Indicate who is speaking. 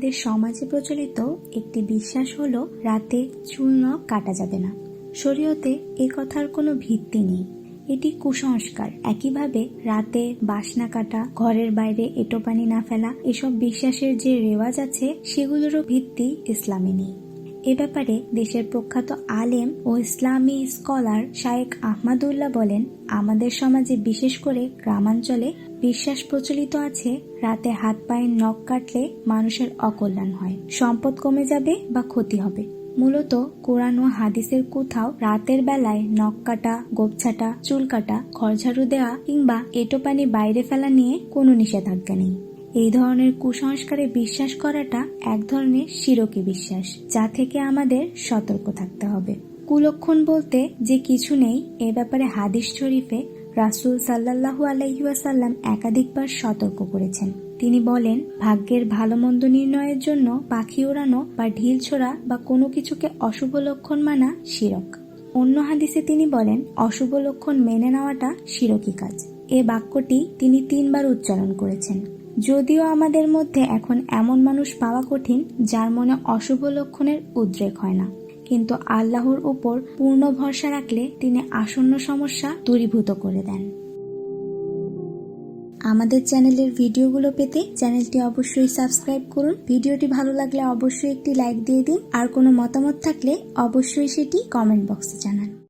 Speaker 1: আমাদের সমাজে প্রচলিত একটি বিশ্বাস হলো, রাতে চুল কাটা যাবে না। শরীয়তে এ কথার কোনো ভিত্তি নেই। এটি কুসংস্কার। একইভাবে রাতে বাসনা কাটা, ঘরের বাইরে এটো পানি না ফেলা, এসব বিশ্বাসের যে রেওয়াজ আছে, সেগুলোরও ভিত্তি ইসলামে নেই। এ ব্যাপারে দেশের প্রখ্যাত আলেম ও ইসলামী স্কলার শায়েক আহমাদুল্লাহ বলেন, আমাদের সমাজে বিশেষ করে গ্রামাঞ্চলে বিশ্বাস প্রচলিত আছে, রাতে হাত পায়ের নখ কাটলে মানুষের অকল্যাণ হয়। সম্পদ কমে যাবে বা ক্ষতি হবে। মূলত কোরআন ও হাদিসের কোথাও রাতের বেলায় নখ কাটা গোপছাটা চুল কাটা, খড়ঝাড়ু দেওয়া কিংবা এটো পানি বাইরে ফেলা নিয়ে কোনো নিষেধাজ্ঞা নেই। এই ধরনের কুসংস্কারে বিশ্বাস করাটা এক ধরনের শিরকি বিশ্বাস, যা থেকে আমাদের সতর্ক থাকতে হবে। কুলক্ষণ বলতে যে কিছু নেই, এ ব্যাপারে হাদিস শরীফে রাসূল সাল্লাল্লাহু আলাইহাসাল্লাম একাধিকবার সতর্ক করেছেন। তিনি বলেন, ভাগ্যের ভালো মন্দ নির্ণয়ের জন্য পাখি ওড়ানো বা ঢিল ছোড়া বা কোনো কিছুকে অশুভ লক্ষণ মানা শিরক। অন্য হাদিসে তিনি বলেন, অশুভ লক্ষণ মেনে নেওয়াটা শিরকি কাজ। এ বাক্যটি তিনি তিনবার উচ্চারণ করেছেন। যদিও আমাদের মধ্যে এখন এমন মানুষ পাওয়া কঠিন, যার মনে অশুভ লক্ষণের উদ্রেক হয় না। কিন্তু আল্লাহর উপর পূর্ণ ভরসা রাখলে তিনি আসন্ন সমস্যা দূরীভূত করে দেন। আমাদের চ্যানেলের ভিডিওগুলো পেতে চ্যানেলটি অবশ্যই সাবস্ক্রাইব করুন। ভিডিওটি ভালো লাগলে অবশ্যই একটি লাইক দিয়ে দিন। আর কোনো মতামত থাকলে অবশ্যই সেটি কমেন্ট বক্সে জানান।